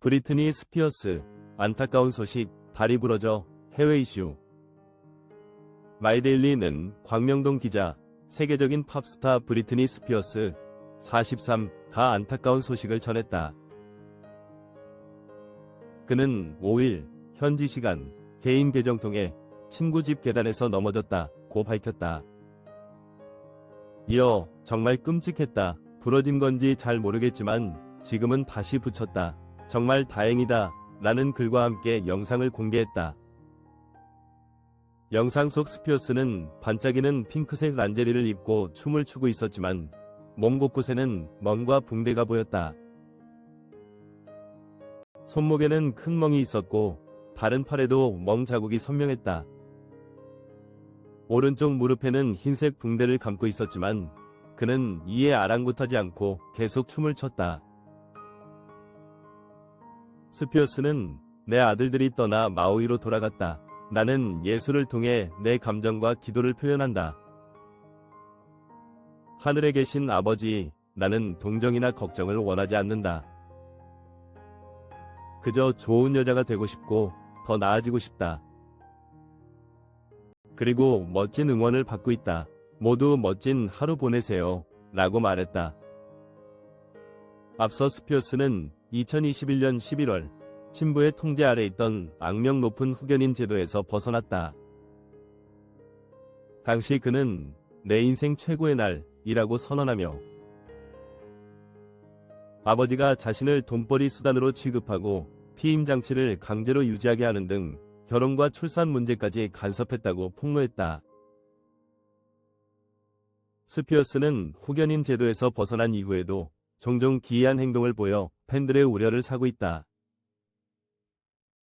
브리트니 스피어스, 안타까운 소식, 다리 부러져, 해외 이슈. 마이데일리는 광명동 기자, 세계적인 팝스타 브리트니 스피어스, 43가 안타까운 소식을 전했다. 그는 5일, 현지 시간, 개인 계정 통해 친구 집 계단에서 넘어졌다고 밝혔다. 이어, 정말 끔찍했다. 부러진 건지 잘 모르겠지만, 지금은 다시 붙였다. 정말 다행이다. 라는 글과 함께 영상을 공개했다. 영상 속 스피어스는 반짝이는 핑크색 란제리를 입고 춤을 추고 있었지만 몸 곳곳에는 멍과 붕대가 보였다. 손목에는 큰 멍이 있었고 다른 팔에도 멍 자국이 선명했다. 오른쪽 무릎에는 흰색 붕대를 감고 있었지만 그는 이에 아랑곳하지 않고 계속 춤을 췄다. 스피어스는 내 아들들이 떠나 마우이로 돌아갔다. 나는 예술을 통해 내 감정과 기도를 표현한다. 하늘에 계신 아버지, 나는 동정이나 걱정을 원하지 않는다. 그저 좋은 여자가 되고 싶고 더 나아지고 싶다. 그리고 멋진 응원을 받고 있다. 모두 멋진 하루 보내세요. 라고 말했다. 앞서 스피어스는 2021년 11월 친부의 통제 아래 있던 악명 높은 후견인 제도에서 벗어났다. 당시 그는 내 인생 최고의 날이라고 선언하며 아버지가 자신을 돈벌이 수단으로 취급하고 피임 장치를 강제로 유지하게 하는 등 결혼과 출산 문제까지 간섭했다고 폭로했다. 스피어스는 후견인 제도에서 벗어난 이후에도 종종 기이한 행동을 보여 팬들의 우려를 사고 있다.